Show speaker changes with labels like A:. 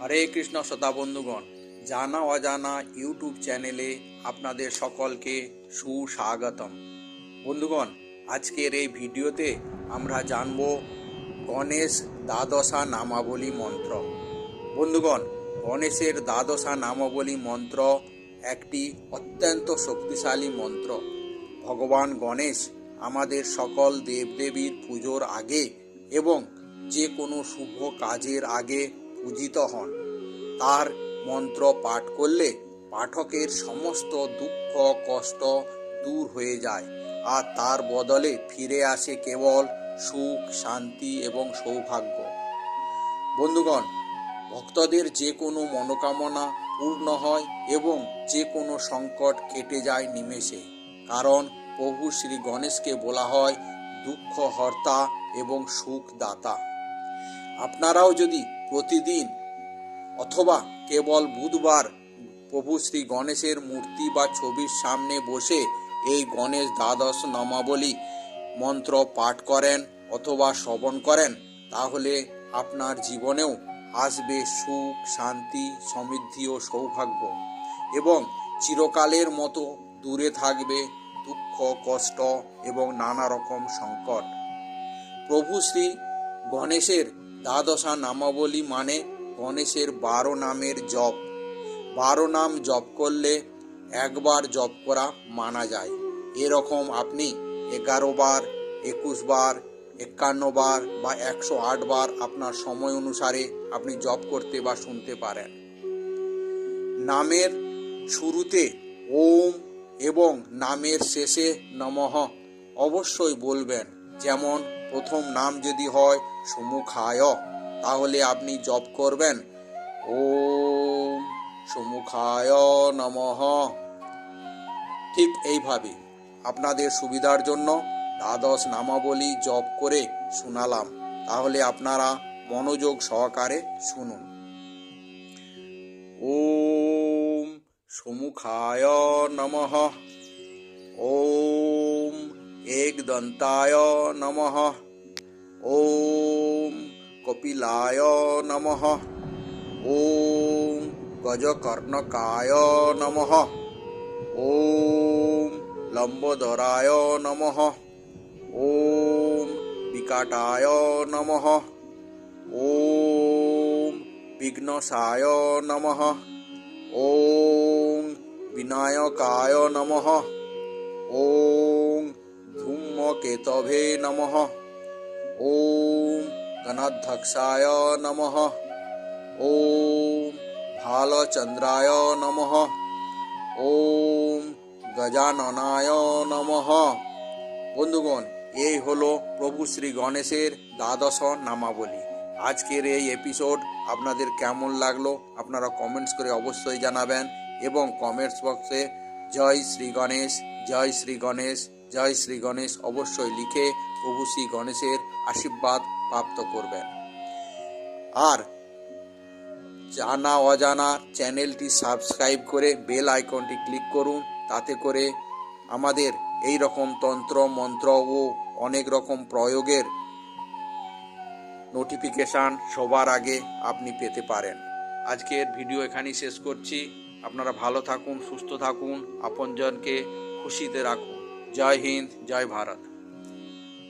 A: হরে কৃষ্ণ শ্রোতা বন্ধুগণ, জানা অজানা ইউটিউব চ্যানেলে আপনাদের সকলকে সুস্বাগতম। বন্ধুগণ, আজকের এই ভিডিওতে আমরা জানব গণেশ দ্বাদশা নামাবলী মন্ত্র। বন্ধুগণ, গণেশের দ্বাদশা নামাবলী মন্ত্র একটি অত্যন্ত শক্তিশালী মন্ত্র। ভগবান গণেশ আমাদের সকল দেবদেবীর পুজোর আগে এবং যে কোনো শুভ কাজের আগে পূজিত হন। তার মন্ত্র পাঠ করলে পাঠকের সমস্ত দুঃখ, কষ্ট দূর হয়ে যায় আর তার বদলে ফিরে আসে কেবল সুখ, শান্তি এবং সৌভাগ্য। বন্ধুগণ, ভক্তদের যে কোনো মনোকামনা পূর্ণ হয় এবং যে কোনো সংকট কেটে যায় নিমেষে। কারণ প্রভু শ্রী গণেশকে বলা হয় দুঃখ হর্তা এবং সুখ দাতা আপনারাও যদি প্রতিদিন অথবা কেবল বুধবার প্রভু শ্রী গণেশের মূর্তি বা ছবির সামনে বসে এই গণেশ দ্বাদশ নামাবলী মন্ত্র পাঠ করেন অথবা শ্রবণ করেন, তাহলে আপনার জীবনেও আসবে সুখ, শান্তি, সমৃদ্ধি ও সৌভাগ্য এবং চিরকালের মতো দূরে থাকবে দুঃখ, কষ্ট এবং নানা রকম সংকট। প্রভু শ্রী গণেশের দ্বাদশা নামাবলী মানে গণেশের বারো নামের জপ। বারো নাম জপ করলে একবার জপ করা মানা যায়। এরকম আপনি এগারো বার, একুশ বার, একান্ন বার বা একশো আট বার আপনার সময় অনুসারে আপনি জপ করতে বা শুনতে পারেন। নামের শুরুতে ওম এবং নামের শেষে নমঃ অবশ্যই বলবেন। যেমন প্রথম নাম যদি হয় সমুখায়, তাহলে আপনি জপ করবেন। ওম সমুখায় নমঃ। ঠিক এইভাবে আপনাদের সুবিধার জন্য দ্বাদশ নামাবলী জপ করে শোনালাম। তাহলে আপনারা মনোযোগ সহকারে শুনুন। ওম সুমুখায় নমঃ। ওম একদন্তায় নমঃ ওম কপিলায় নমঃ ওম গজকর্ণকায় নমঃ ওম লম্বোদরায় নমঃ ওম বিকাটায় নমঃ ওম বিঘ্নসায় নমঃ ওম বিনায়কায় নমঃ ওম ধূমকেতভে নমঃ ওম গণাধ্যক্ষায় নমঃ ওম ভালচন্দ্রায় নমঃ ওম গজাননায় নমঃ বন্ধুগণ এই হলো প্রভু শ্রী গণেশের দ্বাদশ নামাবলী। আজকের এই এপিসোড আপনাদের কেমন লাগল আপনারা কমেন্টস করে অবশ্যই জানাবেন এবং কমেন্টস বক্সে জয় শ্রী গণেশ, জয় শ্রী গণেশ। জয় শ্রী গণেশ অবশ্যই লিখে প্রভু শ্রী গণেশের আশীর্বাদ প্রাপ্ত করবেন। আর জানা অজানা চ্যানেলটি সাবস্ক্রাইব করে বেল আইকনটি ক্লিক করুন, তাতে করে আমাদের এই রকম তন্ত্র, মন্ত্র ও অনেক রকম প্রয়োগের নোটিফিকেশান সবার আগে আপনি পেতে পারেন। আজকের ভিডিও এখানেই শেষ করছি। আপনারা ভালো থাকুন, সুস্থ থাকুন, আপনজনকে খুশিতে রাখুন। জয় হিন্দ জয় ভারত